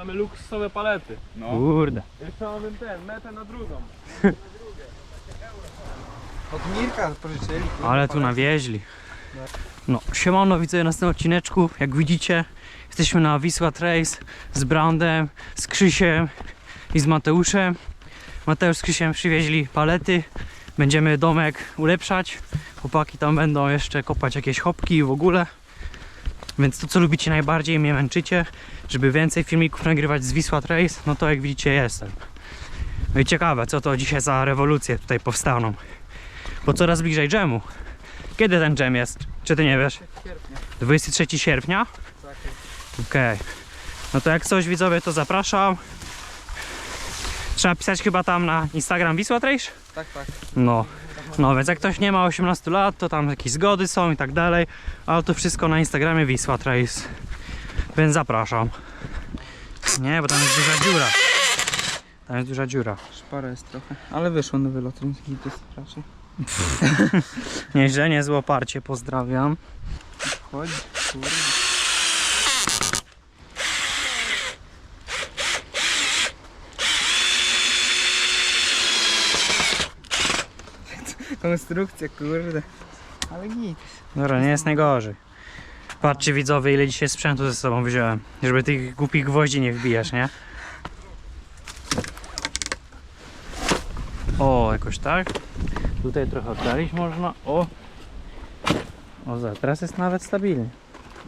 Mamy luksusowe palety. No. Kurde. Jeszcze mamy ten, metę na drugą. Od Mirka pożyczyli. Ale tu nawieźli. No, siemano, widzę na tym odcineczku. Jak widzicie, jesteśmy na Wisła Trace z Brandem, z Krzysiem i z Mateuszem. Mateusz z Krzysiem przywieźli palety. Będziemy domek ulepszać. Chłopaki tam będą jeszcze kopać jakieś chopki i w ogóle. Więc to, co lubicie najbardziej, mnie męczycie, żeby więcej filmików nagrywać z Wisła Trace, no to jak widzicie jestem. No i ciekawe, co to dzisiaj za rewolucje tutaj powstaną. Bo coraz bliżej dżemu. Kiedy ten dżem jest? Czy ty nie wiesz? Sierpnia. 23 sierpnia? Tak. Okej. No to jak coś widzowie, to zapraszam. Trzeba pisać chyba tam na Instagram Wisła Trace? Tak, tak. No. No więc jak ktoś nie ma 18 lat, to tam jakieś zgody są i tak dalej. Ale to wszystko na Instagramie Wisła Trace. Więc zapraszam. Nie, bo tam jest duża dziura. Tam jest duża dziura. Szpara jest trochę. Ale wyszło na wylot, więc gitus raczej. Nieźle, niezłe oparcie, pozdrawiam. Chodź, kurde. Konstrukcja, kurde. Ale git. Dobra, nie jest najgorzej. Patrzcie widzowie, ile dzisiaj sprzętu ze sobą wziąłem. Żeby tych głupich gwoździ nie wbijać, nie? O, jakoś tak. Tutaj trochę oddalić można. O! O, za, teraz jest nawet stabilnie.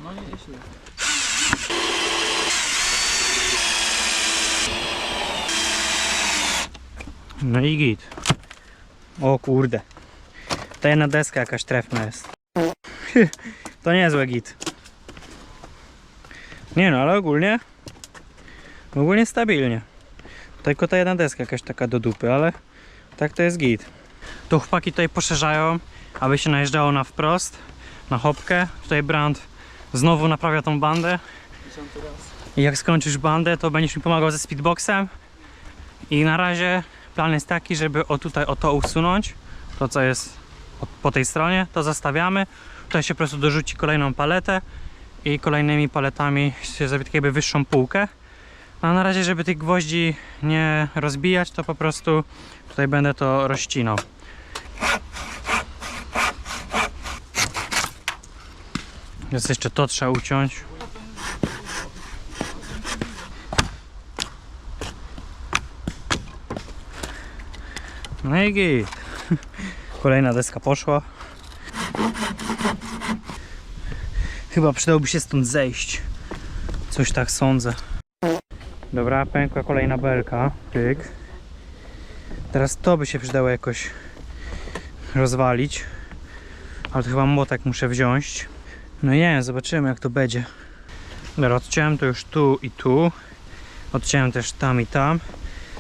No nie, źle. No i git. O kurde. Ta jedna deska jakaś trefna jest. To niezłe git. Nie no, ale ogólnie ogólnie stabilnie. Tylko ta jedna deska jakaś taka do dupy, ale tak to jest git. Tu chłopaki tutaj poszerzają, aby się najeżdżało na wprost, na hopkę. Tutaj Brand znowu naprawia tą bandę. I jak skończysz bandę, to będziesz mi pomagał ze speedboxem. I na razie plan jest taki, żeby o tutaj o to usunąć. To co jest po tej stronie, to zostawiamy. Tutaj się po prostu dorzuci kolejną paletę i kolejnymi paletami się zrobi jakby wyższą półkę. A na razie, żeby tych gwoździ nie rozbijać, to po prostu tutaj będę to rozcinał. Jest jeszcze to trzeba uciąć. No i git. Kolejna deska poszła. Chyba przydałoby się stąd zejść. Coś tak sądzę. Dobra, pękła kolejna belka. Pyk. Teraz to by się przydało jakoś rozwalić. Ale to chyba młotek muszę wziąć. No nie wiem, zobaczymy jak to będzie. Dobra, odciąłem to już tu i tu. Odciąłem też tam i tam.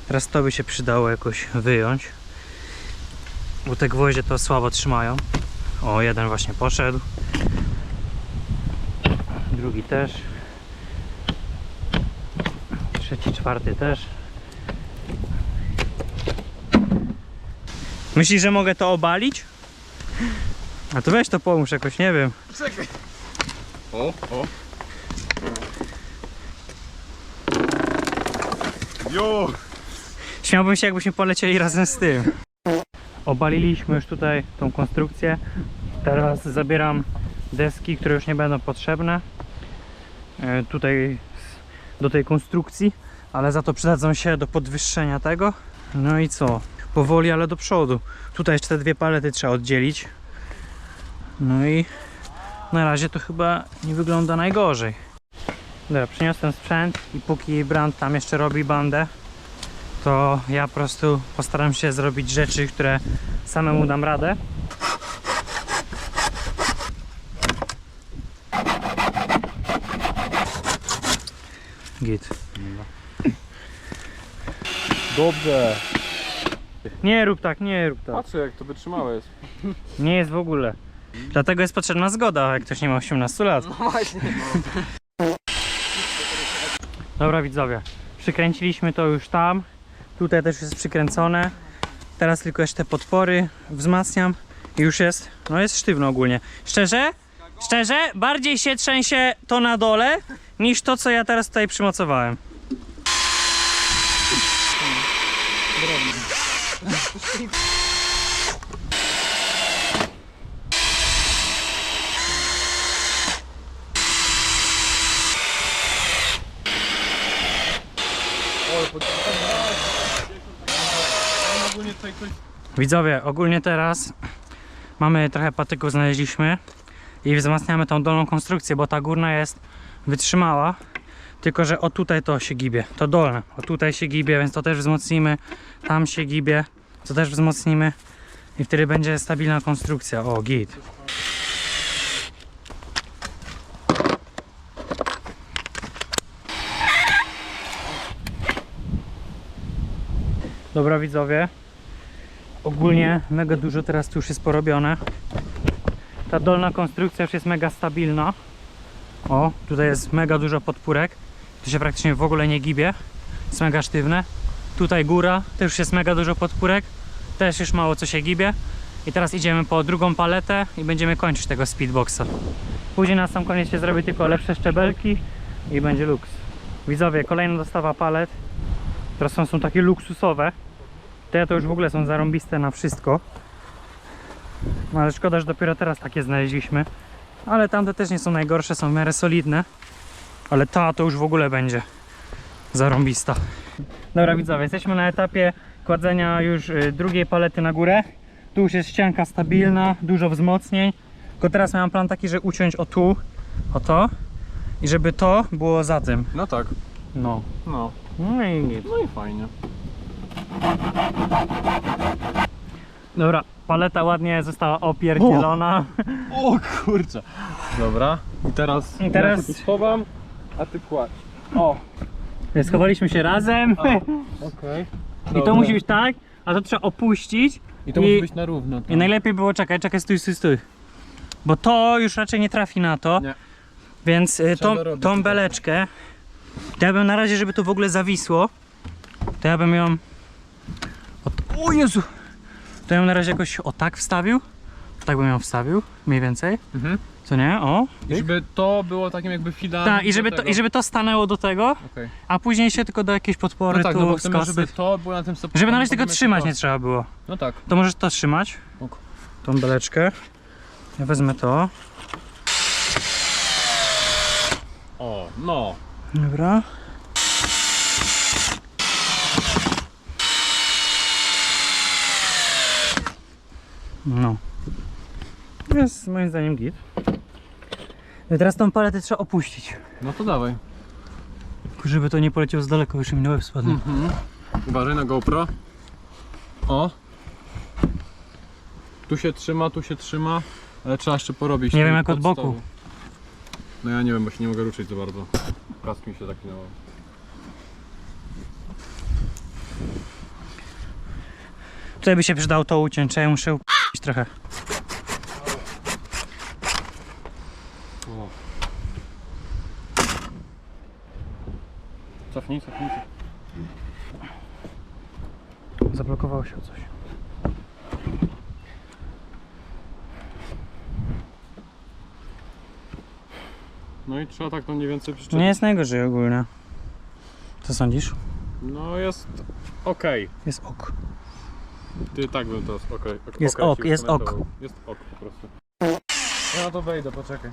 Teraz to by się przydało jakoś wyjąć. Bo te gwoździe to słabo trzymają. O, jeden właśnie poszedł. Drugi też. Trzeci, czwarty też. Myślisz, że mogę to obalić? A to weź to pomóż jakoś, nie wiem. Czekaj. O, o. Jo! Śmiałbym się, jakbyśmy polecieli razem z tym. Obaliliśmy już tutaj tą konstrukcję. Teraz zabieram deski, które już nie będą potrzebne. e, Tutaj do tej konstrukcji, ale za to przydadzą się do podwyższenia tego. No i co? Powoli, ale do przodu. Tutaj jeszcze te dwie palety trzeba oddzielić. No i na razie to chyba nie wygląda najgorzej. Dobra, przyniosłem sprzęt i póki Brand tam jeszcze robi bandę, to ja po prostu postaram się zrobić rzeczy, które samemu dam radę. Git. Dobrze. Nie rób tak, nie rób tak. Patrzę jak to wytrzymałe jest. Nie jest w ogóle. Dlatego jest potrzebna zgoda, jak ktoś nie ma 18 lat. No właśnie. Dobra widzowie, przykręciliśmy to już tam. Tutaj też jest przykręcone. Teraz tylko jeszcze podpory wzmacniam i już jest, no jest sztywno ogólnie. Szczerze? Szczerze? Bardziej się trzęsie to na dole niż to, co ja teraz tutaj przymocowałem. Ой, Widzowie, ogólnie teraz mamy trochę patyków znaleźliśmy i wzmacniamy tą dolną konstrukcję, bo ta górna jest wytrzymała, tylko że o tutaj to się gibie, to dolne, o tutaj się gibie, więc to też wzmocnimy, tam się gibie, to też wzmocnimy i wtedy będzie stabilna konstrukcja, o git. Dobra widzowie, ogólnie mega dużo teraz tu już jest porobione. Ta dolna konstrukcja już jest mega stabilna. O, tutaj jest mega dużo podpórek. Tu się praktycznie w ogóle nie gibie. Jest mega sztywne. Tutaj góra, też już jest mega dużo podpórek. Też już mało co się gibie. I teraz idziemy po drugą paletę i będziemy kończyć tego speedboxa. Później na sam koniec się zrobi tylko lepsze szczebelki i będzie luks. Widzowie, kolejna dostawa palet. Teraz są, są takie luksusowe. Te to już w ogóle są zarąbiste na wszystko. No ale szkoda, że dopiero teraz takie znaleźliśmy. Ale tamte też nie są najgorsze, są w miarę solidne. Ale ta to już w ogóle będzie zarąbista. Dobra widzowie, jesteśmy na etapie kładzenia już y, drugiej palety na górę. Tu już jest ścianka stabilna, dużo wzmocnień. Tylko teraz miałem plan taki, że uciąć o tu, o to. I żeby to było za tym. No tak, No. no. No i git. No i fajnie. Dobra, paleta ładnie została opierdzielona. O kurczę. Dobra. I teraz, I teraz- ja się tu schowam, a ty kładź. O, Schowaliśmy się razem. okej. I to musi być tak, a to trzeba opuścić. I to musi być na równo. tak? I najlepiej było czekaj, czekaj, stój, stój, stój. Bo to już raczej nie trafi na to. Nie. Więc y, Trzeba tą, dorobić tą beleczkę, to ja bym na razie, żeby to w ogóle zawisło, to ja bym ją. O, Jezu! To ja bym na razie jakoś o tak wstawił. Tak bym ją wstawił, mniej więcej. Mhm. Co nie? O. I żeby to było takim jakby filarem. Tak, i żeby, do to, tego. i żeby to stanęło do tego, Okej. a później się tylko do jakiejś podpory No tak, tu no bo chcemy, żeby to było na tym stopniu. Żeby na razie potem trzymać nie trzeba było. No tak. To możesz to trzymać. Ok. Tą beleczkę. Ja wezmę to. O, no. Dobra. No. Jest moim zdaniem git. No i teraz tą paletę trzeba opuścić. No to dawaj. Tylko Żeby to nie poleciało z daleko, już mi na łeb spadnie. Mhm. Uważaj na GoPro. O. Tu się trzyma, tu się trzyma, ale trzeba jeszcze porobić. Nie wiem, jak od boku. No ja nie wiem, bo się nie mogę ruszyć za bardzo. Kask mi się zaklinował. Tutaj by się przydało to uciąć, ja muszę trochę. Cofnij, cofnij. Zablokowało się coś. No i trzeba tak to mniej więcej przyczepić. Nie jest najgorzej ogólnie. Co sądzisz? No jest okej. Jest ok. Ty tak bym teraz okej. ok- Jest ok, jest ok. skomentował. Jest ok po prostu. Ja na to wejdę, poczekaj.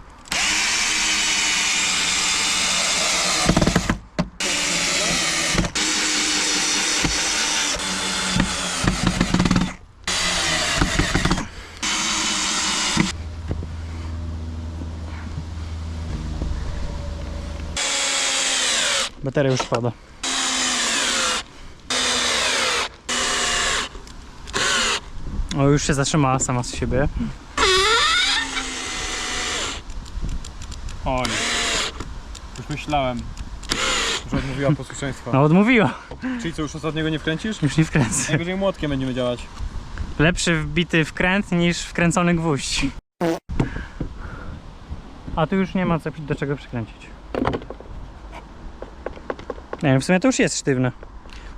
Bateria już spada. O, już się zatrzymała sama z siebie. Oj. Już myślałem, że odmówiła posłuszeństwa. No odmówiła. Czyli co, już ostatniego nie wkręcisz? Już nie wkręcę. Najwyżej młotkiem będziemy działać. Lepszy wbity wkręt niż wkręcony gwóźdź. A tu już nie ma co do czego przykręcić. Nie wiem, w sumie to już jest sztywne.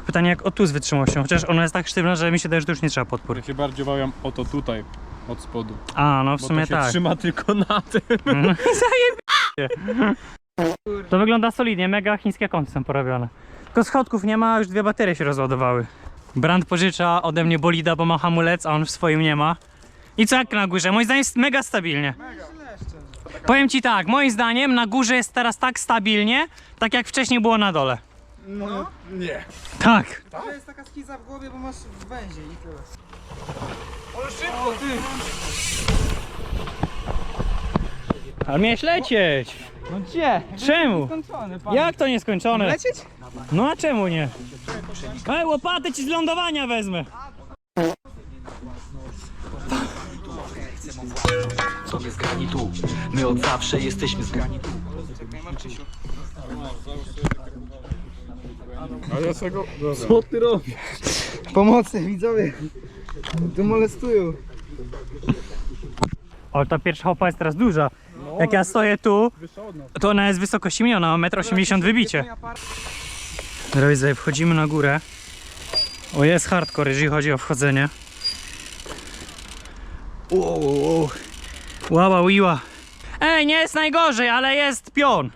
Pytanie jak o tu z wytrzymałością, chociaż ona jest tak sztywna, że mi się daje, że tu już nie trzeba podpór. Ja się bardziej obawiam o to tutaj, od spodu. A, no w Bo sumie to się tak. trzyma tylko na tym. Mhm. Zajebiście. To wygląda solidnie, mega chińskie kąty są porobione. Tylko schodków nie ma, a już dwie baterie się rozładowały. Brand pożycza ode mnie bolida, bo ma hamulec, a on w swoim nie ma. I co jak na górze? Moim zdaniem jest mega stabilnie. Powiem ci tak, moim zdaniem na górze jest teraz tak stabilnie, tak jak wcześniej było na dole. No. Nie. Tak. To jest taka skiza w głowie, bo masz w węzie i tyle. Ale miałeś lecieć. No gdzie? Czemu? Skończony, pan. Jak to nieskończone? Lecieć? No a czemu nie? Ej, łopatę ci z lądowania wezmę. Co my z granitu? My od zawsze jesteśmy z granitu. A ja tego... Co ty robisz? Pomocy, widzowie. Tu molestują. O, ta pierwsza hopa jest teraz duża. Jak ja stoję tu, to ona jest wysokości mnie, ona ma 1,80 m wybicie. Drodzy, wchodzimy na górę. O, jest hardcore, jeżeli chodzi o wchodzenie. Wow, wow, wiła. Ej, nie jest najgorzej, ale jest pion.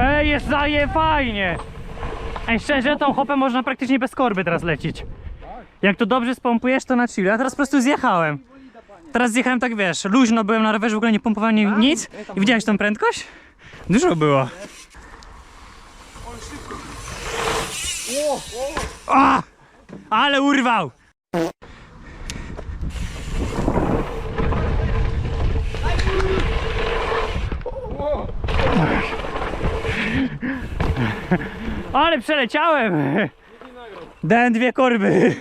Ej, jest zaje fajnie. Ej, szczerze, tą hopę można praktycznie bez korby teraz lecieć. Jak to dobrze spompujesz, to na chill. Ja teraz po prostu zjechałem. Teraz zjechałem tak, wiesz, luźno byłem na rowerze, w ogóle nie pompowałem ni- nic. I widziałeś tą prędkość? Dużo było. A! Ale urwał! Ale przeleciałem! Dałem dwie korby.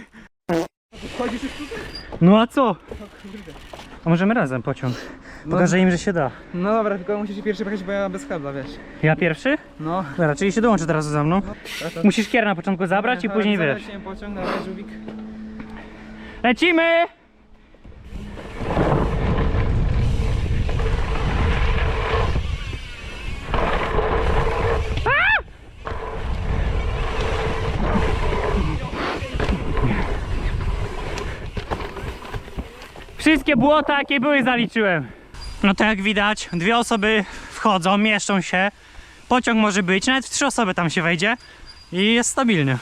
No a co? A możemy razem pociąg. Pokażę im, że się da. No dobra, tylko musisz pierwszy pojechać, bo ja bez kabla, wiesz. Ja pierwszy? No. Dobra, czyli się dołączy teraz za mną. Musisz kier na początku zabrać i później wiesz. Zabrać pociąg na razie, żółwik. Lecimy! Wszystkie błota jakie były zaliczyłem. No to jak widać, dwie osoby wchodzą, mieszczą się. Pociąg może być, nawet w trzy osoby tam się wejdzie i jest stabilnie.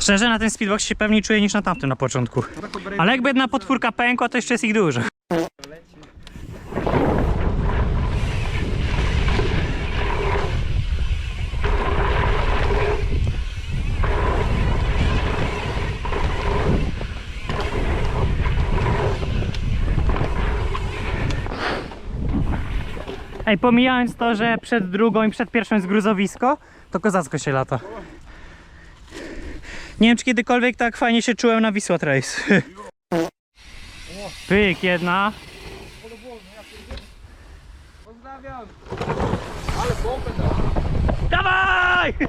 Szczerze, na tym speedbox się pewniej czuję niż na tamtym na początku. Ale jakby jedna podwórka pękła, to jeszcze jest ich dużo. Ej, pomijając to, że przed drugą i przed pierwszą jest gruzowisko, to kozacko się lata. Nie wiem, czy kiedykolwiek tak fajnie się czułem na Wisła Trace. Pyk, jedna. Pozdrawiam. Dawaj!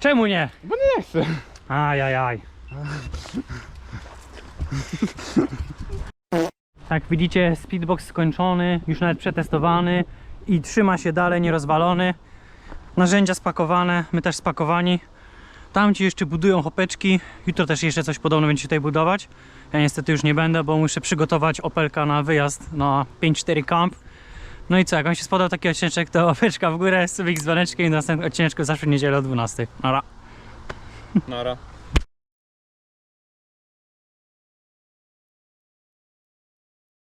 Czemu nie? Bo nie chcę. Ajajaj. Tak, widzicie, speedbox skończony, już nawet przetestowany i trzyma się dalej, nierozwalony. Narzędzia spakowane, my też spakowani. Tamci jeszcze budują hopeczki. Jutro też jeszcze coś podobno będzie tutaj budować. Ja niestety już nie będę, bo muszę przygotować Opelka na wyjazd na 5-4 camp. No i co, jak wam się spodobał taki odcinek, to łapeczka w górę, subik z dzwoneczkiem i do następnego odcineczku zawsze w niedzielę o 12. Nara. Nara.